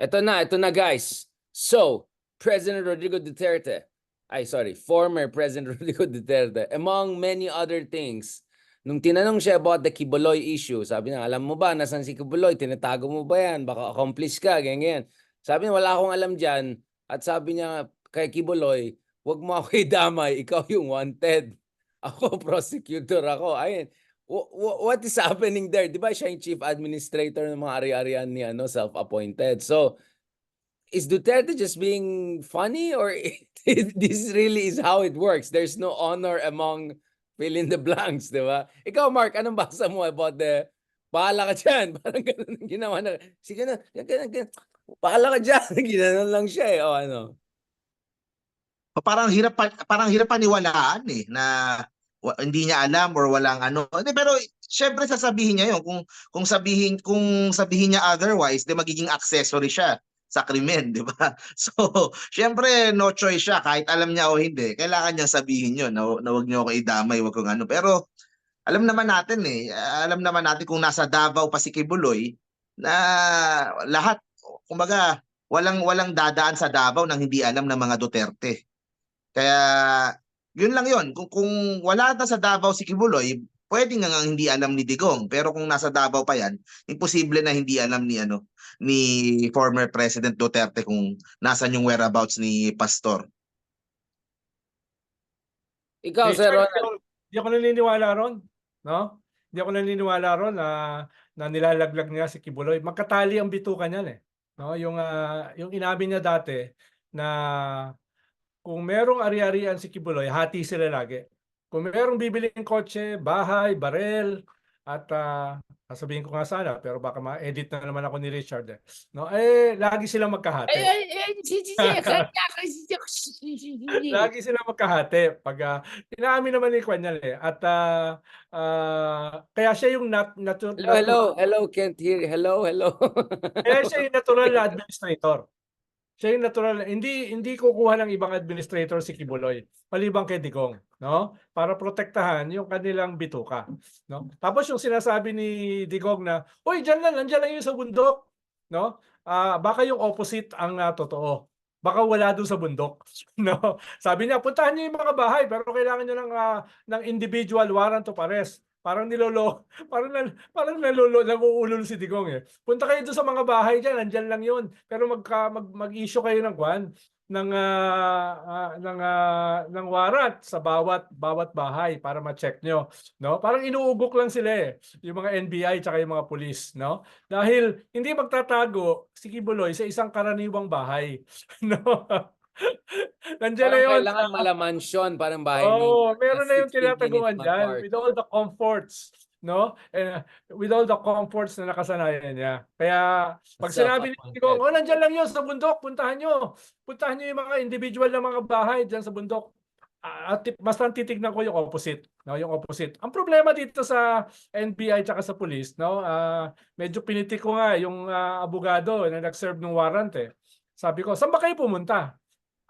Ito na, ito na guys. So, President Rodrigo Duterte, ay sorry, former President Rodrigo Duterte, among many other things, nung tinanong siya about the Kibuloy issue, sabi niya, alam mo ba, nasan si Kibuloy? Tinatago mo ba yan? Baka accomplice ka, ganyan, ganyan. Sabi niya, wala akong alam dyan. At sabi niya kay Kibuloy, wag mo ako idamay, ikaw yung wanted. Ako, prosecutor ako. Ayun. Wh- wh- what is happening there? Di ba siya yung chief administrator ng mga ari-arian ni ano, self-appointed. So, is Duterte just being funny or this really is how it works? There's no honor among fill in the blanks, di ba? Ikaw, Mark, anong basa mo about the bahala ka dyan? Parang ganun ang ginawa na, sige na, ganun, ganun, bahala ka dyan. Ginanon lang siya eh, o ano. Parang hirap pa, parang hirap paniwalaan eh na hindi niya alam or walang ano. Pero syempre sasabihin niya 'yon kung kung sabihin kung sabihin niya otherwise, di magiging accessory siya sa krimen, di ba? So, syempre no choice siya kahit alam niya o hindi. Kailangan niya sabihin 'yon na, na wag niyo ako idamay, wag kong ano. Pero alam naman natin eh, alam naman natin kung nasa Davao pa si Kibuloy na lahat kumbaga walang walang dadaan sa Davao nang hindi alam ng mga Duterte. Kaya yun lang yun. Kung, kung wala na sa Davao si Kibuloy, pwede nga nga hindi alam ni Digong. Pero kung nasa Davao pa yan, imposible na hindi alam ni ano ni former President Duterte kung nasan yung whereabouts ni Pastor. Ikaw, Eh, Sir Ronald. Hindi ako- naniniwala ron. No? Hindi ako naniniwala ron na, na nilalaglag niya si Kibuloy. Magkatali ang bituka niyan eh. No? Yung, ah, yung inamin niya dati na kung merong ari-arian si Kibuloy, hati sila lagi. Kung merong bibiling kotse, bahay, barel, at ah, sasabihin ko nga sana, pero baka ma-edit na naman ako ni Richard eh. No? Eh, lagi silang magkahati. Lagi sila magkahati pag ah, inaamin naman ni Kwanyal eh. At ah, ah, kaya siya yung nat, natu- Hello, hello, hello, can't hear. Hello, hello. kaya siya yung natural na administrator. Siya yung natural, hindi hindi kukuha ng ibang administrator si Kibuloy, maliban kay Digong, no? Para protektahan yung kanilang bituka, no? Tapos yung sinasabi ni Digong na, "Uy, diyan lang, nandiyan lang yun sa bundok." No? Ah, baka yung opposite ang ah, totoo. Baka wala doon sa bundok, no? Sabi niya, puntahan niyo yung mga bahay pero kailangan niyo ng ah, ng individual warrant of arrest. Parang nilolo, parang nal, parang nalolo, naguulol si Digong eh. Punta kayo doon sa mga bahay diyan, nandiyan lang 'yun. Pero magka, mag mag-issue kayo ng kwan ng ah, ah, ng ah, ng warrant sa bawat bawat bahay para ma-check nyo, no? Parang inuugok lang sila eh, yung mga NBI tsaka yung mga pulis, no? Dahil hindi magtatago si Kibuloy sa isang karaniwang bahay, no? Nandiyan na Parang yun. kailangan sa- malamansyon, parang bahay Oo, meron na yung 16 tinataguan dyan with all the comforts, no? Eh, with all the comforts na nakasanayan niya. Kaya pag sinabi ni. Digong, oh, nandiyan lang yun sa bundok, puntahan nyo. Puntahan nyo yung mga individual na mga bahay dyan sa bundok. Ah, At mas lang titignan ko yung opposite, no? Yung opposite. Ang problema dito sa NBI tsaka sa police, no? Ah, medyo pinitik ko nga yung ah, abogado na nag-serve ng warrant eh. Sabi ko, saan ba kayo pumunta?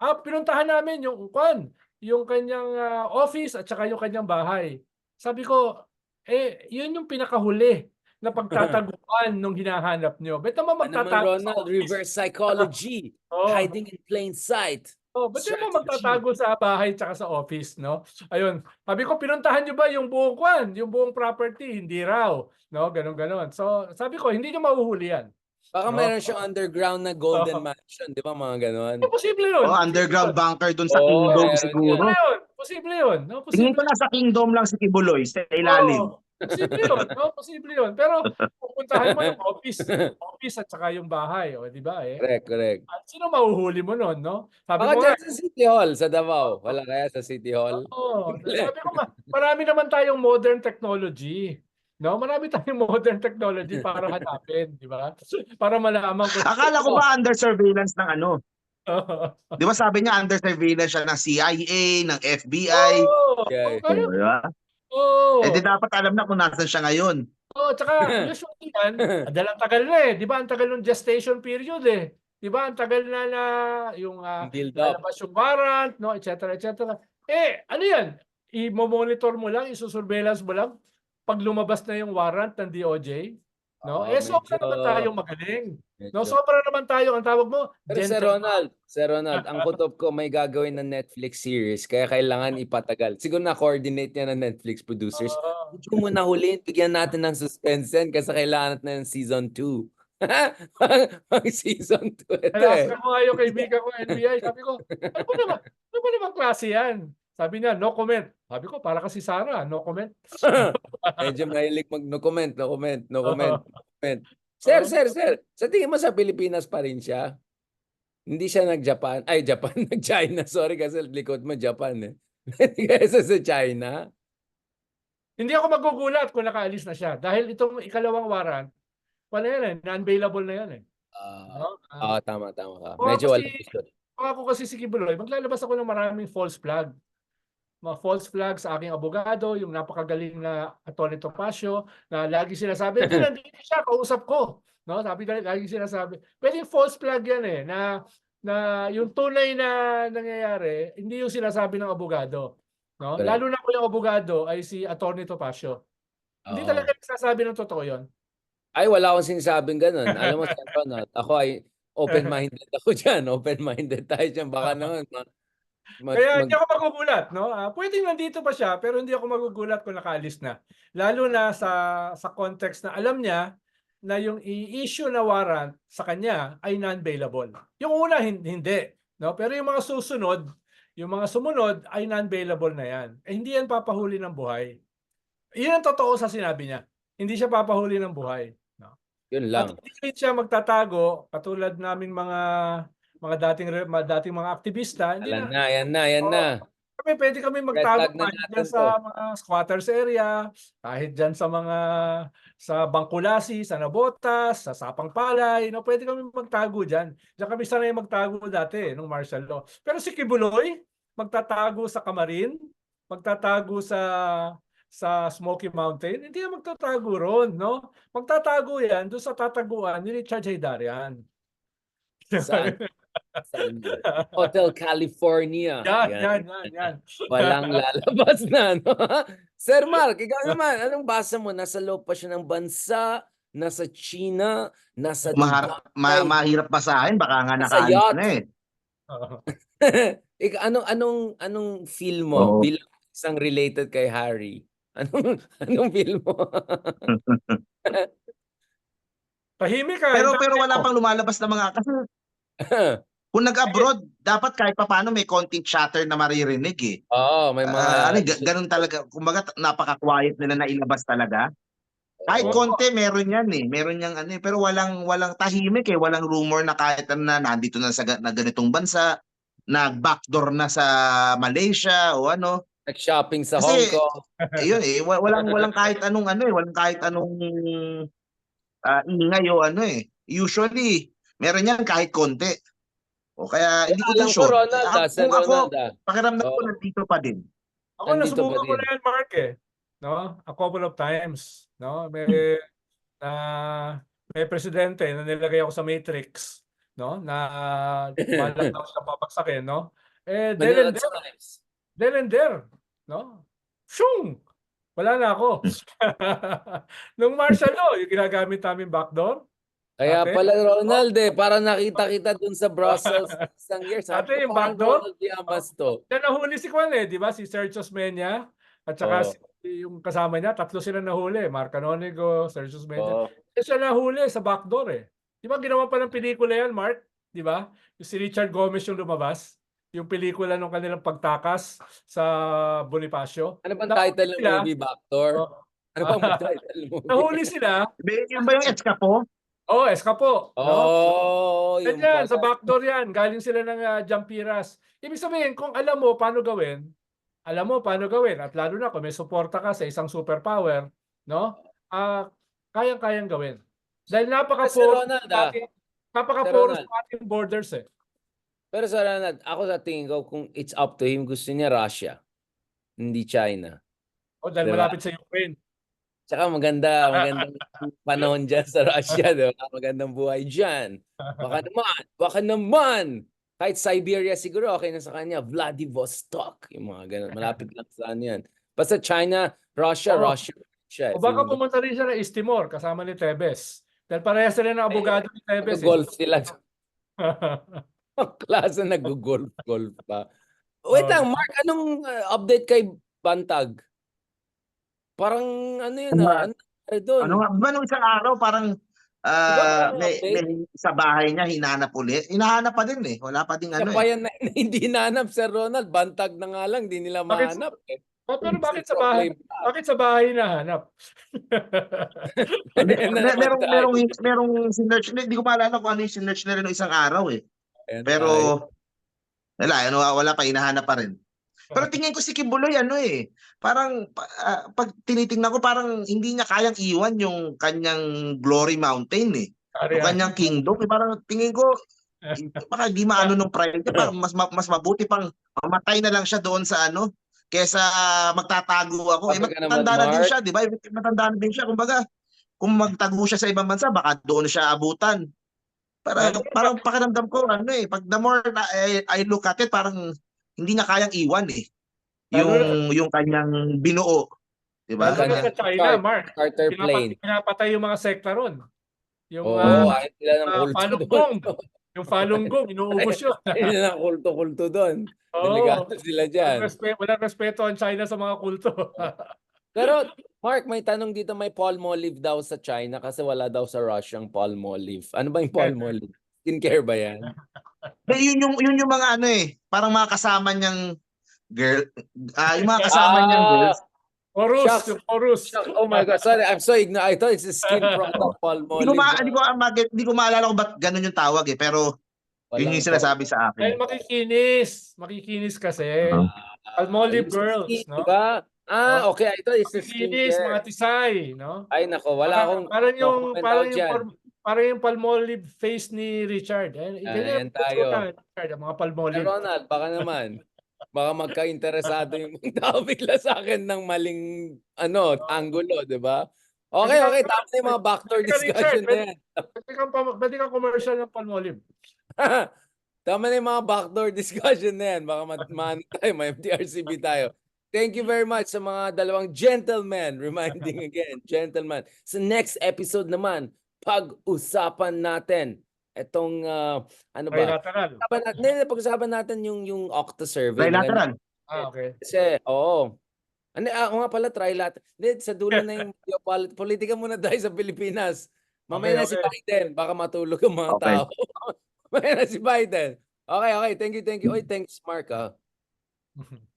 Ah, pinuntahan namin yung kwan, yung kanyang ah, office at saka yung kanyang bahay. Sabi ko, eh, yun yung pinakahuli na pagtataguan nung hinahanap nyo. Ba't naman Ano magtatago sa Ronald, reverse psychology, Oh, hiding in plain sight. oh, ba't naman magtatago sa bahay tsaka sa office, no? Ayun, sabi ko, pinuntahan nyo ba yung buong kwan, yung buong property? Hindi raw, no? Ganon, ganon. So, sabi ko, hindi nyo mahuhuli yan. Baka No? mayroon siyang underground na golden Oo. mansion, di ba mga ganon? Eh, posible yun. O underground bunker dun sa Oo, kingdom meron siguro. Posible yun. Posible yun. No? Tingin Posible ko nasa kingdom lang si Kibuloy sa ilalim. Oo, posible yun. No? Posible yun. Pero pupuntahan mo yung office. office at saka yung bahay. O, di ba eh? Correct, correct. At sino mahuhuli mo nun, no? Sabi Baka mo dyan sa City Hall, sa Davao. Wala kaya sa City Hall? Oo. sabi ko, ma- marami naman tayong modern technology. No, marami tayong modern technology para hanapin, di ba? Para malaman kung Akala ko ba under surveillance ng ano? Di ba sabi niya under surveillance siya ng CIA, ng FBI? Oo. Kaya- Di ba? Oo. Eh di dapat alam na kung nasan siya ngayon. Oo, tsaka usually yan, dalang tagal na eh. Di ba? Ang tagal ng gestation period eh. Di ba? Ang tagal na na yung Build up. lalabas yung warrant, no, et cetera, et cetera. Eh, ano yan? I-monitor mo lang, isusurveillance mo lang pag lumabas na yung warrant ng DOJ. No? Oo, eh, sobra naman tayong magaling. No, sobra naman tayo. Ang tawag mo, Pero Sir. Ronald, Sir Ronald, ang kutob ko may gagawin na Netflix series kaya kailangan ipatagal. Siguro na-coordinate niya ng Netflix producers. Huwag mo na huliin, bigyan natin ng suspense yan kasi kailangan natin ng season 2. Pang season 2 ito eh. Kaya ako nga yung kaibigan ko NBI, sabi ko, ano ba naman, ano ba naman klase yan? Sabi niya, no comment. Sabi ko, para kasi Sarah, no comment. Medyo mahilig mag no comment, no comment, no comment, no comment. Sir, sir, sir, sa tingin mo sa Pilipinas pa rin siya? Hindi siya nag-Japan, ay Japan, nag-China. Sorry kasi likod mo Japan eh. Kaysa sa China. Hindi ako magugulat kung nakaalis na siya. Dahil itong ikalawang warrant, wala yan eh, non-bailable na yan eh. Ah, No? Ah, ah, tama, tama ka. Medyo wala. Kung ako kasi si Kibuloy, maglalabas ako ng maraming false flag. Mga false flag sa aking abogado, yung napakagaling na Atty. Topacio, na lagi sinasabi, hindi nandito siya, kausap ko. No, sabi ka lagi sinasabi. Pwedeng false flag yan eh, na na yung tunay na nangyayari, hindi yung sinasabi ng abogado. No? Correct. Lalo na kung yung abogado ay si Atty. Topacio. Hindi Oo. talaga nagsasabi ng totoo yon. Ay, wala akong sinasabing ganun. Alam mo, Ronald, ako ay open-minded ako dyan. Open-minded tayo dyan. Baka naman, ma, ma- Kaya mag- hindi ako magugulat, no? Ah, pwedeng nandito pa siya, pero hindi ako magugulat kung nakaalis na. Lalo na sa sa context na alam niya na yung i-issue na warrant sa kanya ay non-bailable. Yung una hin- hindi, no? Pero yung mga susunod, yung mga sumunod ay non-bailable na yan. Eh, hindi yan papahuli ng buhay. Iyon ang totoo sa sinabi niya. Hindi siya papahuli ng buhay. yun At lang. hindi rin siya magtatago katulad naming mga mga dating mga dating mga aktivista. Hindi Alam na, yan na, yan Oo. na. kami pwede kami magtago na kahit sa to. mga squatters area, kahit dyan sa mga sa Bangkulasi, sa Nabotas, sa Sapang Palay, no, pwede kami magtago dyan. Diyan kami sanay magtago dati nung martial law. Pero si Kibuloy, magtatago sa Kamarin, magtatago sa sa Smoky Mountain, hindi yan magtatago ron, no? Magtatago yan doon sa tataguan ni Richard Haydarian. Saan? Hotel California. Yan, yan, yan, yan. Walang lalabas na, no? Sir Mark, ikaw naman, anong basa mo? Nasa loob pa siya ng bansa, nasa China, nasa Mahar- ma- mahirap basahin, baka nga Sa nakaalis yacht. na eh. Oo. Ik anong anong anong feel Oo. mo bilang isang related kay Harry? Anong anong feel mo? Tahimik ka. Pero pero wala pang lumalabas na mga kasi kung nag-abroad, dapat kahit papaano may konting chatter na maririnig eh. Oo, may mga Ah, ano, ga- ganun talaga. Kumbaga napaka-quiet nila na ilabas talaga. Kahit Oo. konti meron yan eh. Meron yang ano eh. Pero walang walang tahimik eh. Walang rumor na kahit ano na nandito na sa na ganitong bansa, nag-backdoor na sa Malaysia o ano. nag-shopping sa Kasi- Hong Kong. Ayun eh. wa- Walang walang kahit anong ano eh. Walang kahit anong ah, ingay o ano eh. Usually, meron yan kahit konti. O kaya hindi ko din ko, sure. Ronald, Ako- ah, Sir kung ako, Ronald, ah. pakiramdam ko nandito pa din. Ako Nandito nasubukan pa ko din. na yan, Mark eh. No? A couple of times. No? May, na, may presidente na nilagay ako sa Matrix. No? Na balak daw siya papagsakin. No? Eh, then and Manood there. Then and there. No? Shung! Wala na ako. Nung martial law, yung ginagamit namin backdoor, Kaya Ate? pala Ronald eh, para nakita kita dun sa Brussels isang year. Ate, Sabi ko, yung backdoor? Ronald Llamas to. Yan nahuli si Kwan eh, di ba? Si Sergio Osmeña at saka Oo. si, yung kasama niya, tatlo sila nahuli. Mark Canonigo, Sergio Osmeña. Oo. Eh, siya nahuli sa backdoor eh. Di ba ginawa pa ng pelikula yan, Mark? Di ba? Yung si Richard Gomez yung lumabas. Yung pelikula ng kanilang pagtakas sa Bonifacio. Ano bang Nahuli title ng sila. movie, Backdoor? Oh, Ano bang title ng movie? nahuli sila. Be- Yun ba yung Escapo? Oh, eskapo. no? Oh, yung Ganyan, sa backdoor yan. Galing sila ng uh, Jampiras. Ibig sabihin, kung alam mo paano gawin, alam mo paano gawin. At lalo na kung may suporta ka sa isang superpower, no? Ah, kayang-kayang gawin. Dahil napaka-porous ng ah, ating, napaka-porous ating borders eh. Pero sa Ronald, ako sa tingin ko, kung it's up to him, gusto niya Russia. Hindi China. O dahil Diba? malapit sa Ukraine. Tsaka maganda, magandang panahon dyan sa Russia, di ba? Magandang buhay dyan. Baka naman, baka naman. Kahit Siberia siguro, okay na sa kanya. Vladivostok, yung mga ganun. Malapit lang sa ano yan. Basta China, Russia, Oo. Russia. siya. O baka pumunta rin siya ng East Timor kasama ni Tebes. Dahil parehas sila ng abogado ni Tebes. eh. Golf sila. Klase nag-golf-golf pa. Wait Oh. lang, Mark, anong uh, update kay Bantag? Parang ano yun Ano ah, ano nangyari doon? Ano nga ba nung isang araw parang ah, may, may sa bahay niya hinanap ulit. Hinahanap pa din eh. Wala pa ding Siya ano pa eh. yan na hindi nahanap, Sir Ronald. Bantag na nga lang, di nila Bakit- mahanap. Eh. Oh, pero bakit sa bahay? Bakit sa bahay nahanap? Hindi, Ayan na mer- naman merong tayo. merong merong sinearch hindi hindi ko maalala kung ano yung sinearch na rin nung isang araw eh. Ayan Pero tayo. wala, ano, wala pa hinahanap pa rin. Pero tingin ko si Kibuloy ano eh, parang pa- ah, pag tinitingnan ko parang hindi niya kayang iwan yung kanyang Glory Mountain eh. Ari, Yung kanyang kingdom, eh, parang tingin ko baka di maano nung pride niya, parang mas ma- mas mabuti pang mamatay na lang siya doon sa ano kaysa magtatago ako. Eh matanda na din siya, di ba? Matanda na din siya. Kumbaga, kung magtago siya sa ibang bansa, baka doon siya abutan. Para, parang pakiramdam ko, ano eh, pag the more na, I, I look at it, parang hindi niya kayang iwan eh. Yung, yung kanyang binuo. Di ba? Lalo na sa China, Mark. Carter plane. pinapatay yung mga sekta ron. Yung, ah, ayaw nila ng kulto Falun. Gong. yung Falun Gong, inuubos yun. Nila ng kulto-kulto doon. Oo. Delikado sila dyan. Walang respe- walang respeto ang China sa mga kulto. Pero, Mark, may tanong dito, may palmolive daw sa China kasi wala daw sa Russia ang palmolive. Ano ba yung palmolive? Skincare ba yan? Eh, yun yung yun yung mga ano eh, parang mga kasama niyang girl, ah yung mga kasama niyang Ah, girls. Chorus, Shucks. chorus. Oh my God, sorry, I'm so ignorant. I thought it's a skin product, Hindi ko palmolive. ma hindi ko ma- hindi ko maalala kung ba't ganun yung tawag eh, pero yun Walang yung sinasabi sa Dahil akin. makikinis. Makikinis kasi. Ah. Palmolive Yung girls, skin, no? Diba? Ah, Oh. okay. I thought it's a Makikinis, mga tisay, no? Ay, nako, wala akong parang yung parang yung parang yung palmolive face ni Richard. Ayan, Ah, ganyan ayan tayo. na, Richard, ang mga Eh, palmolive. Ronald, baka naman. Baka magka-interesado yung tao bigla sa akin ng maling ano, angulo, di ba? Okay, okay. Na yung mga backdoor discussion na yan. Pwede kang, pwede kang commercial ng palmolive. Tama na yung mga backdoor discussion na yan. Baka ma- maano tayo, may MTRCB tayo. Thank you very much sa mga dalawang gentlemen. Reminding again, gentlemen. Sa next episode naman, pag-usapan natin itong, ah, ano ba? Trilateral. Pag-usapan natin, hindi, pag-usapan natin yung, yung Octa survey. Bilateral. Ah, okay. Kasi, oo. Ano, ako nga pala, trilateral. Hindi, sa dulo na yung politika muna tayo sa Pilipinas. Mamaya Okay, na si okay. Biden. Baka matulog ang mga Okay. tao. Mamaya na si Biden. Okay, okay. Thank you, thank you. Oy, thanks, Mark. Ah.